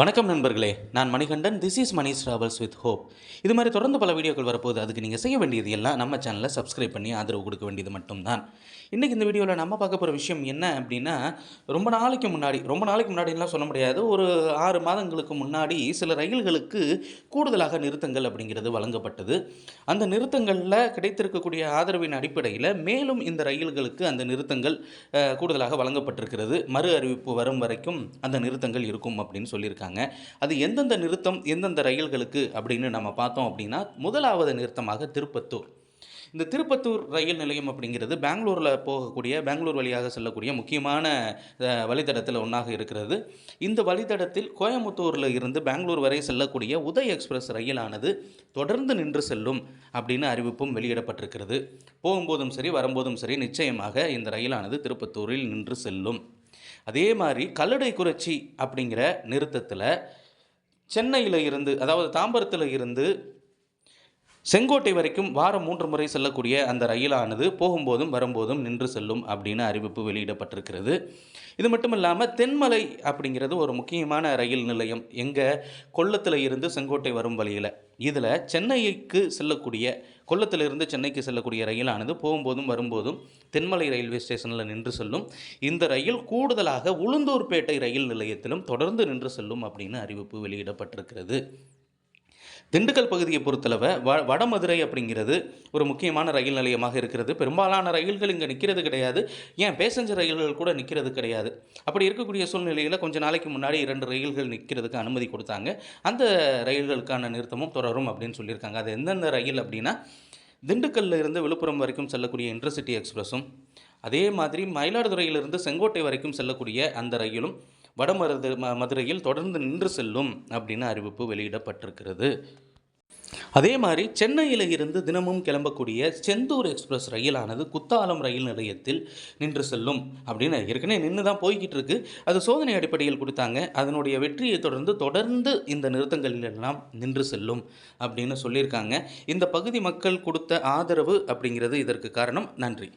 வணக்கம் நண்பர்களே நான் Manikandan. This is Mani travels with hope இது மாதிரி தொடர்ந்து பல வீடியோக்கள் வரப்போகுது. அதுக்கு நீங்கள் செய்ய வேண்டியது எல்லாம் நம்ம சேனலை சப்ஸ்கிரைப் பண்ணி ஆதரவு கொடுக்க வேண்டியது மட்டும்தான். இன்றைக்கி இந்த வீடியோவில் நம்ம பார்க்க போகிற விஷயம் என்ன அப்படின்னா ரொம்ப நாளைக்கு முன்னாடி ரொம்ப நாளைக்கு முன்னாடிலாம் சொல்ல முடியாது. ஒரு ஆறு மாதங்களுக்கு முன்னாடி சில ரயில்களுக்கு கூடுதலாக நிறுத்தங்கள் அப்படிங்கிறது வழங்கப்பட்டது. அந்த நிறுத்தங்களில் கிடைத்திருக்கக்கூடிய ஆதரவின் அடிப்படையில் மேலும் இந்த ரயில்களுக்கு அந்த நிறுத்தங்கள் கூடுதலாக வழங்கப்பட்டிருக்கிறது. மறு அறிவிப்பு வரும் வரைக்கும் அந்த நிறுத்தங்கள் இருக்கும் அப்படின்னு சொல்லியிருக்காங்க. அது எந்தெந்த நிறுத்தம் எந்தெந்த ரயில்களுக்கு அப்படின்னு நம்ம பார்த்தோம் அப்படின்னா முதலாவது நிறுத்தமாக திருப்பத்தூர். இந்த திருப்பத்தூர் ரயில் நிலையம் அப்படிங்கிறது பெங்களூரில் போகக்கூடிய பெங்களூர் வழியாக செல்லக்கூடிய முக்கியமான வழித்தடத்தில் ஒன்றாக இருக்கிறது. இந்த வழித்தடத்தில் கோயம்புத்தூரில் இருந்து பெங்களூர் வரை செல்லக்கூடிய உதய் எக்ஸ்பிரஸ் ரயிலானது தொடர்ந்து நின்று செல்லும் அப்படின்னு அறிவிப்பும் வெளியிடப்பட்டிருக்கிறது. போகும்போதும் சரி வரும்போதும் சரி நிச்சயமாக இந்த ரயிலானது திருப்பத்தூரில் நின்று செல்லும். அதே மாதிரி கல்லடை கல்லடைக்குறிச்சி அப்படிங்கிற நிறுத்தத்தில் சென்னையில் இருந்து அதாவது தாம்பரத்தில் இருந்து செங்கோட்டை வரைக்கும் வாரம் மூன்று முறை செல்லக்கூடிய அந்த ரயிலானது போகும்போதும் வரும்போதும் நின்று செல்லும் அப்படின்னு அறிவிப்பு வெளியிடப்பட்டிருக்கிறது. இது மட்டும் இல்லாமல் தென்மலை அப்படிங்கிறது ஒரு முக்கியமான ரயில் நிலையம். எங்கே கொல்லத்தில் இருந்து செங்கோட்டை வரும் வழியில். இதில் சென்னைக்கு செல்லக்கூடிய கொல்லத்திலிருந்து சென்னைக்கு செல்லக்கூடிய ரயிலானது போகும்போதும் வரும்போதும் தென்மலை ரயில்வே ஸ்டேஷனில் நின்று செல்லும். இந்த ரயில் கூடுதலாக உளுந்தூர்பேட்டை ரயில் நிலையத்திலும் தொடர்ந்து நின்று செல்லும் அப்படின்னு அறிவிப்பு வெளியிடப்பட்டிருக்கிறது. திண்டுக்கல் பகுதியை பொறுத்தளவை வ வடமதுரை அப்படிங்கிறது ஒரு முக்கியமான ரயில் நிலையமாக இருக்கிறது. பெரும்பாலான ரயில்கள் இங்கே நிற்கிறது கிடையாது. ஏன்? பேசஞ்சர் ரயில்கள் கூட நிற்கிறது கிடையாது. அப்படி இருக்கக்கூடிய சூழ்நிலையில் கொஞ்சம் நாளைக்கு முன்னாடி இரண்டு ரயில்கள் நிற்கிறதுக்கு அனுமதி கொடுத்தாங்க. அந்த ரயில்களுக்கான நிறுத்தமும் தொடரும் அப்படின்னு சொல்லியிருக்காங்க. அது எந்தெந்த ரயில் அப்படின்னா திண்டுக்கல்லில் இருந்து விழுப்புரம் வரைக்கும் செல்லக்கூடிய இன்டர்சிட்டி எக்ஸ்பிரஸும் அதே மாதிரி மயிலாடுதுறையிலிருந்து செங்கோட்டை வரைக்கும் செல்லக்கூடிய அந்த ரயிலும் வடமருது ம மதுரையில் தொடர்ந்து நின்று செல்லும் அப்படின்னு அறிவிப்பு வெளியிடப்பட்டிருக்கிறது. அதே மாதிரி சென்னையில் இருந்து தினமும் கிளம்பக்கூடிய செந்தூர் எக்ஸ்பிரஸ் ரயிலானது குத்தாலம் ரயில் நிலையத்தில் நின்று செல்லும் அப்படின்னு ஏற்கனவே நின்று தான் போய்கிட்டு இருக்கு அது சோதனை அடிப்படையில் கொடுத்தாங்க. அதனுடைய வெற்றியை தொடர்ந்து தொடர்ந்து இந்த நிறுத்தங்களில் எல்லாம் நின்று செல்லும் அப்படின்னு சொல்லியிருக்காங்க. இந்த பகுதி மக்கள் கொடுத்த ஆதரவு அப்படிங்கிறது இதற்கு காரணம். நன்றி.